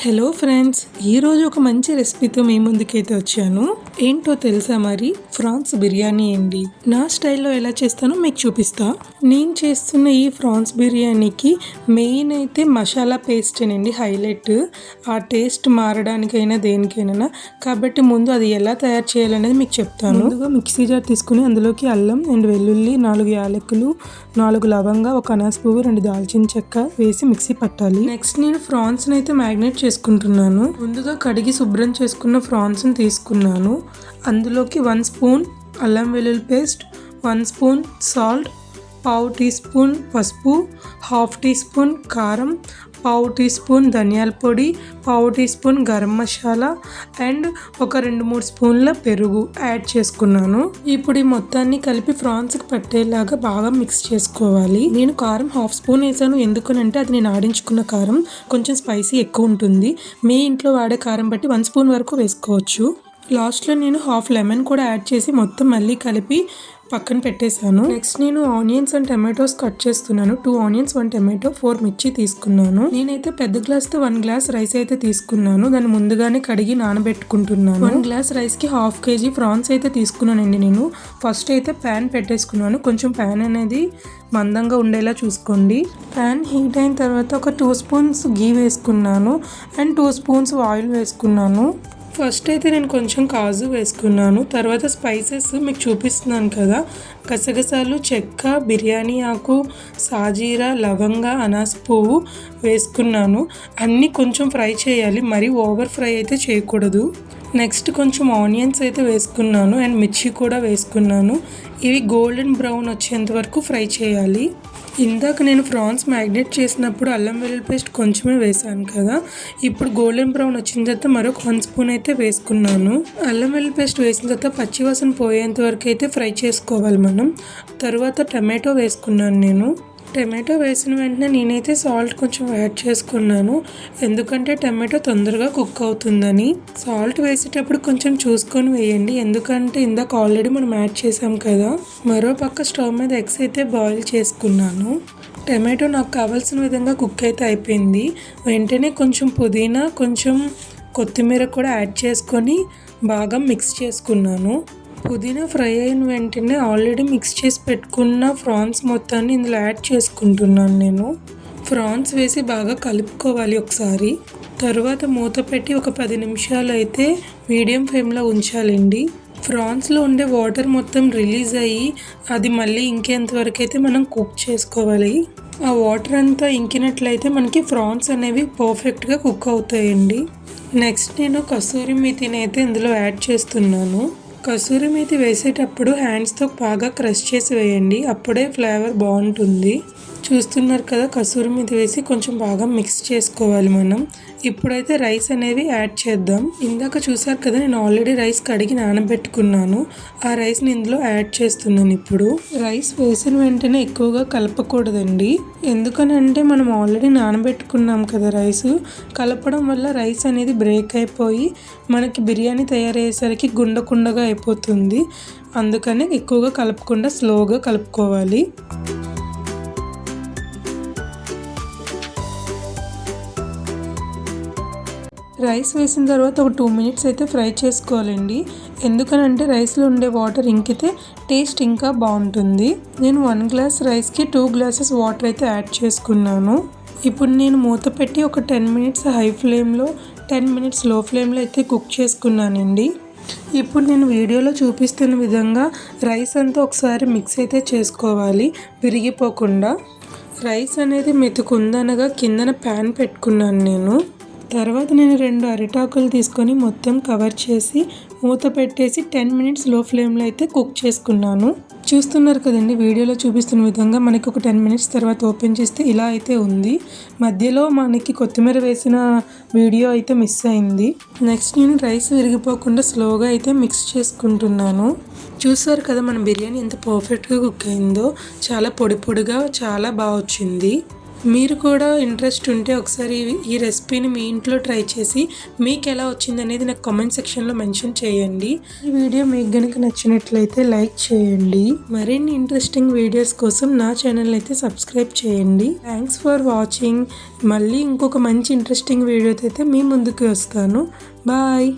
Hello friends ఈరోజు ఒక మంచి రెసిపీతో మీ ముందుకైతే వచ్చాను. ఏంటో తెలుసా మరి? ఫ్రాన్స్ బిర్యానీ అండి. నా స్టైల్లో ఎలా చేస్తానో మీకు చూపిస్తా. నేను చేస్తున్న ఈ ఫ్రాన్స్ బిర్యానీకి మెయిన్ అయితే మసాలా పేస్టేనండి హైలైట్. ఆ టేస్ట్ మారడానికైనా దేనికైనా. కాబట్టి ముందు అది ఎలా తయారు చేయాలనేది మీకు చెప్తాను. ముందుగా మిక్సీ జార్ తీసుకుని అందులోకి అల్లం అండ్ వెల్లుల్లి నాలుగు యాలకులు నాలుగు లవంగా ఒక అనాస పువ్వు రెండు దాల్చిన చెక్క వేసి మిక్సీ పట్టాలి. నెక్స్ట్ నేను ఫ్రాన్స్ అయితే మ్యాగ్నేట్ చేసుకుంటున్నాను. ముందుగా కడిగి శుభ్రం చేసుకున్న ఫ్రాన్స్ని తీసుకున్నాను. అందులోకి వన్ స్పూన్ అల్లం వెల్లుల్లి పేస్ట్ వన్ స్పూన్ సాల్ట్ పావు టీ స్పూన్ పసుపు హాఫ్ టీ స్పూన్ కారం పావు టీ స్పూన్ ధనియాల పొడి పావు teaspoon garam masala and ఒక రెండు మూడు స్పూన్ల పెరుగు యాడ్ చేసుకున్నాను. ఇప్పుడు ఈ మొత్తాన్ని కలిపి ఫ్రాన్స్కి పట్టేలాగా బాగా మిక్స్ చేసుకోవాలి. నేను కారం హాఫ్ స్పూన్ వేసాను. ఎందుకనంటే అది నేను ఆడించుకున్న కారం కొంచెం స్పైసీ ఎక్కువ ఉంటుంది. మీ ఇంట్లో వాడే కారం బట్టి వన్ స్పూన్ వరకు వేసుకోవచ్చు. లాస్ట్లో నేను హాఫ్ లెమన్ కూడా యాడ్ చేసి మొత్తం మళ్ళీ కలిపి పక్కన పెట్టేశాను. నెక్స్ట్ నేను ఆనియన్స్ అండ్ టమాటోస్ కట్ చేస్తున్నాను. Two onions one tomato four మిర్చి తీసుకున్నాను. నేనైతే పెద్ద గ్లాస్తో వన్ గ్లాస్ రైస్ అయితే తీసుకున్నాను. దాన్ని ముందుగానే కడిగి నానబెట్టుకుంటున్నాను. వన్ గ్లాస్ రైస్కి హాఫ్ కేజీ ఫ్రాన్స్ అయితే తీసుకున్నానండి నేను. ఫస్ట్ అయితే ప్యాన్ పెట్టేసుకున్నాను. కొంచెం ప్యాన్ అనేది మందంగా ఉండేలా చూసుకోండి. ప్యాన్ హీట్ అయిన తర్వాత ఒక టూ స్పూన్స్ గీ వేసుకున్నాను. అండ్ టూ స్పూన్స్ ఆయిల్ వేసుకున్నాను. ఫస్ట్ అయితే నేను కొంచెం కాజు వేసుకున్నాను. తర్వాత స్పైసెస్ మీకు చూపిస్తున్నాను కదా. గసగసాలు చెక్క బిర్యానీ ఆకు సాజీరా లవంగ అనాస పువ్వు వేసుకున్నాను. అన్నీ కొంచెం ఫ్రై చేయాలి. మరీ ఓవర్ ఫ్రై అయితే చేయకూడదు. నెక్స్ట్ కొంచెం ఆనియన్స్ అయితే వేసుకున్నాను. అండ్ మిర్చి కూడా వేసుకున్నాను. ఇవి గోల్డెన్ బ్రౌన్ వచ్చేంత వరకు ఫ్రై చేయాలి. ఇందాక నేను ఫ్రాన్స్ మ్యాగ్నేట్ చేసినప్పుడు అల్లం వెల్లుల్లి పేస్ట్ కొంచెమే వేసాను కదా. ఇప్పుడు గోల్డెన్ బ్రౌన్ వచ్చిన తర్వాత మరొక వన్ స్పూన్ అయితే వేసుకున్నాను. అల్లం వెల్లుల్లి పేస్ట్ వేసిన తర్వాత పచ్చివాసన పోయేంత వరకు అయితే ఫ్రై చేసుకోవాలి మనం. తర్వాత టమాటో వేసుకున్నాను నేను. టమాటో వేసిన వెంటనే నేనైతే సాల్ట్ కొంచెం యాడ్ చేసుకున్నాను. ఎందుకంటే టమాటో తొందరగా కుక్ అవుతుందని. సాల్ట్ వేసేటప్పుడు కొంచెం చూసుకొని వేయండి. ఎందుకంటే ఇందాక ఆల్రెడీ మనం యాడ్ చేసాం కదా. మరో పక్క స్టవ్ మీద ఎగ్స్ అయితే బాయిల్ చేసుకున్నాను. టమాటో నాకు కావాల్సిన విధంగా కుక్ అయితే అయిపోయింది. వెంటనే కొంచెం పుదీనా కొంచెం కొత్తిమీర కూడా యాడ్ చేసుకొని బాగా మిక్స్ చేసుకున్నాను. పుదీనా ఫ్రై అయిన వెంటనే ఆల్రెడీ మిక్స్ చేసి పెట్టుకున్న ఫ్రాన్స్ మొత్తాన్ని ఇందులో యాడ్ చేసుకుంటున్నాను నేను. ఫ్రాన్స్ వేసి బాగా కలుపుకోవాలి ఒకసారి. తర్వాత మూత పెట్టి ఒక పది నిమిషాలు అయితే మీడియం ఫ్లేమ్లో ఉంచాలండి. ఫ్రాన్స్లో ఉండే వాటర్ మొత్తం రిలీజ్ అయ్యి అది మళ్ళీ ఇంకేంతవరకు అయితే మనం కుక్ చేసుకోవాలి. ఆ వాటర్ అంతా ఇంకినట్లయితే మనకి ఫ్రాన్స్ అనేవి పర్ఫెక్ట్గా కుక్ అవుతాయండి. నెక్స్ట్ నేను కస్తూరి మీతిని అయితే ఇందులో యాడ్ చేస్తున్నాను. కసూరి మేతి వేసేటప్పుడు హ్యాండ్స్తో బాగా క్రష్ చేసి వేయండి. అప్పుడే ఫ్లేవర్ బాగుంటుంది. చూస్తున్నారు కదా కసూరి మీద వేసి కొంచెం బాగా మిక్స్ చేసుకోవాలి మనం. ఇప్పుడైతే రైస్ అనేవి యాడ్ చేద్దాం. ఇందాక చూసారు కదా నేను ఆల్రెడీ రైస్ కడిగి నానబెట్టుకున్నాను. ఆ రైస్ని ఇందులో యాడ్ చేస్తున్నాను ఇప్పుడు. రైస్ వేసిన వెంటనే ఎక్కువగా కలపకూడదండి. ఎందుకనంటే మనం ఆల్రెడీ నానబెట్టుకున్నాం కదా రైస్ కలపడం వల్ల రైస్ అనేది బ్రేక్ అయిపోయి మనకి బిర్యానీ తయారయ్యేసరికి గుండకుండగా అయిపోతుంది. అందుకని ఎక్కువగా కలపకుండా స్లోగా కలుపుకోవాలి. రైస్ వేసిన తర్వాత ఒక టూ మినిట్స్ అయితే ఫ్రై చేసుకోవాలండి. ఎందుకనంటే రైస్లో ఉండే వాటర్ ఇంకితే టేస్ట్ ఇంకా బాగుంటుంది. నేను వన్ గ్లాస్ రైస్కి టూ గ్లాసెస్ వాటర్ అయితే యాడ్ చేసుకున్నాను. ఇప్పుడు నేను మూత పెట్టి ఒక టెన్ మినిట్స్ హై ఫ్లేమ్లో టెన్ మినిట్స్లో ఫ్లేమ్లో అయితే కుక్ చేసుకున్నానండి. ఇప్పుడు నేను వీడియోలో చూపిస్తున్న విధంగా రైస్ అంతా ఒకసారి మిక్స్ అయితే చేసుకోవాలి విరిగిపోకుండా. రైస్ అనేది మెతుకుందనగా కిందన ప్యాన్ పెట్టుకున్నాను నేను. తర్వాత నేను రెండు అరిటాకులు తీసుకొని మొత్తం కవర్ చేసి మూత పెట్టేసి టెన్ మినిట్స్లో ఫ్లేమ్లో అయితే కుక్ చేసుకున్నాను. చూస్తున్నారు కదండి వీడియోలో చూపిస్తున్న విధంగా మనకి ఒక టెన్ మినిట్స్ తర్వాత ఓపెన్ చేస్తే ఇలా అయితే ఉంది. మధ్యలో మనకి కొత్తిమీర వేసిన వీడియో అయితే మిస్ అయింది. నెక్స్ట్ నేను రైస్ విరిగిపోకుండా స్లోగా అయితే మిక్స్ చేసుకుంటున్నాను. చూసారు కదా మన బిర్యానీ ఎంత పర్ఫెక్ట్గా కుక్ అయిందో చాలా పొడి పొడిగా చాలా బాగా వచ్చింది. మీరు కూడా ఇంట్రెస్ట్ ఉంటే ఒకసారి ఈ- రెసిపీని మీ ఇంట్లో ట్రై చేసి మీకు ఎలా వచ్చింది అనేది నాకు కామెంట్ సెక్షన్లో మెన్షన్ చేయండి. ఈ వీడియో మీకు గనుక నచ్చినట్లయితే లైక్ చేయండి. మరిన్ని ఇంట్రెస్టింగ్ వీడియోస్ కోసం నా ఛానల్ అయితే సబ్స్క్రైబ్ చేయండి. థ్యాంక్స్ ఫర్ వాచింగ్ మళ్ళీ ఇంకొక మంచి ఇంట్రెస్టింగ్ వీడియోతో అయితే మీ ముందుకు వస్తాను. బాయ్